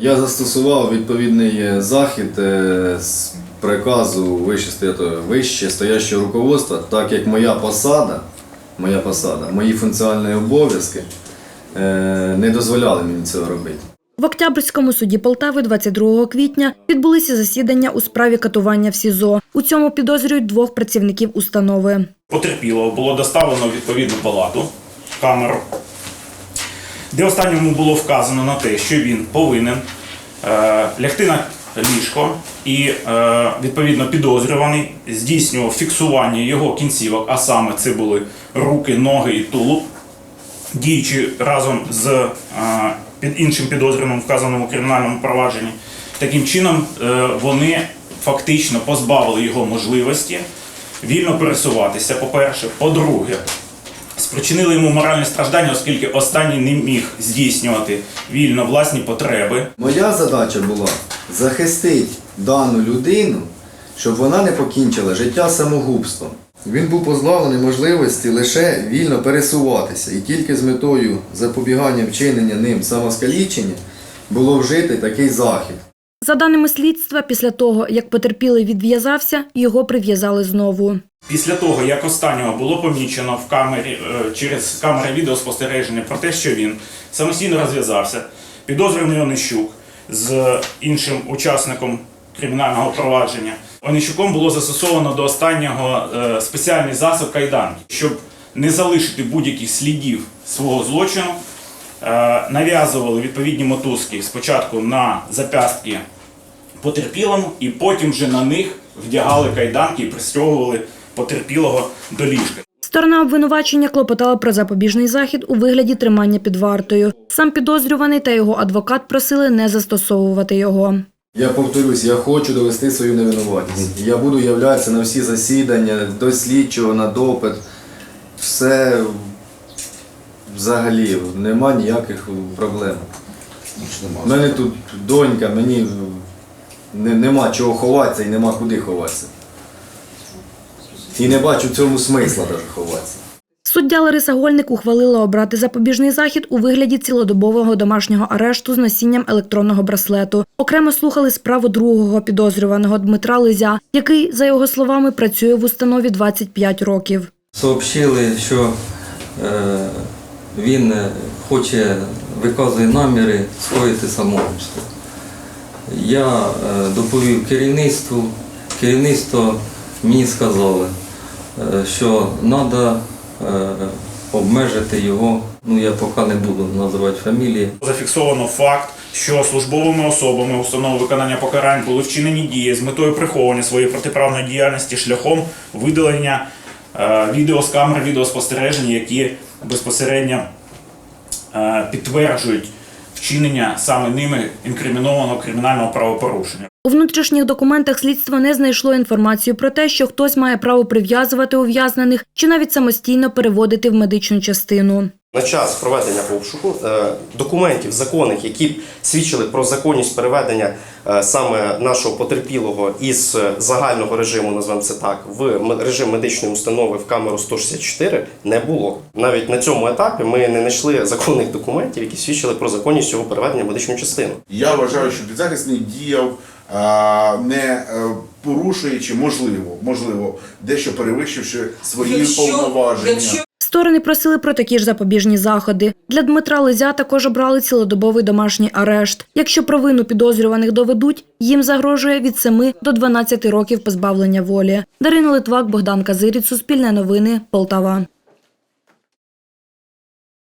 Я застосував відповідний е, захід е, з приказу вище, вище стоящого руководства, так як моя посада, моя посада, мої функціональні обов'язки е, не дозволяли мені цього робити. В Октябрьському суді Полтави 22 квітня відбулися засідання у справі катування в СІЗО. У цьому підозрюють двох працівників установи. Потерпілого було доставлено в відповідну палату, камеру, де останньому було вказано на те, що він повинен е, лягти на ліжко і е, відповідно підозрюваний здійснював фіксування його кінцівок, а саме це були руки, ноги і тулуб, діючи разом з е, під іншим підозрюваним вказаному кримінальному провадженні. Таким чином вони фактично позбавили його можливості вільно пересуватися, по-перше. По-друге, спричинили йому моральне страждання, оскільки останній не міг здійснювати вільно власні потреби. Моя задача була захистити дану людину, щоб вона не покінчила життя самогубством. Він був позбавлений можливості лише вільно пересуватися, і тільки з метою запобігання вчинення ним самоскалічення було вжити такий захід. За даними слідства, після того, як потерпілий відв'язався, його прив'язали знову. Після того, як останнього було помічено в камері е, через камери відеоспостереження про те, що він самостійно розв'язався, підозрюваний Онищук з іншим учасником кримінального провадження. Онищуком було застосовано до останнього е, спеціальний засіб кайданки, щоб не залишити будь-яких слідів свого злочину. е, Нав'язували відповідні мотузки спочатку на зап'ястки потерпілому, і потім вже на них вдягали кайданки і пристягували потерпілого до ліжка. Сторона обвинувачення клопотала про запобіжний захід у вигляді тримання під вартою. Сам підозрюваний та його адвокат просили не застосовувати його. Я повторюсь, я хочу довести свою невинуватість. Я буду являтися на всі засідання, до слідчого, на допит. Все взагалі нема ніяких проблем. У мене тут донька, мені нема чого ховатися і нема куди ховатися. І не бачу в цьому смисла навіть ховатися. Суддя Лариса Гольник ухвалила обрати запобіжний захід у вигляді цілодобового домашнього арешту з носінням електронного браслету. Окремо слухали справу другого підозрюваного Дмитра Лизя, який, за його словами, працює в установі 25 років. Сообщили, що е, він е, хоче, виказує наміри скоїти самогубство. Я е, доповів керівництву. Керівництво мені сказали, що треба е, обмежити його. Ну, я поки не буду називати фамілії. Зафіксовано факт, що службовими особами установи виконання покарань були вчинені дії з метою приховування своєї протиправної діяльності шляхом видалення е, відео з камер відеоспостереження, які безпосередньо е, підтверджують вчинення саме ними інкримінованого кримінального правопорушення. У внутрішніх документах слідство не знайшло інформацію про те, що хтось має право прив'язувати ув'язнених чи навіть самостійно переводити в медичну частину. На час проведення обшуку е, документів законних, які б свідчили про законність переведення е, саме нашого потерпілого із е, загального режиму, назвемо це так, в режим медичної установи в камеру 164 не було. Навіть на цьому етапі ми не знайшли законних документів, які свідчили про законність цього переведення в медичну частину. Я вважаю, що підзахисний діяв не е, порушуючи, можливо, можливо, дещо перевищивши свої повноваження. якщо Сторони просили про такі ж запобіжні заходи. Для Дмитра Лизя також обрали цілодобовий домашній арешт. Якщо провину підозрюваних доведуть, їм загрожує від 7 до 12 років позбавлення волі. Дарина Литвак, Богдан Казиріць, Суспільне новини, Полтава.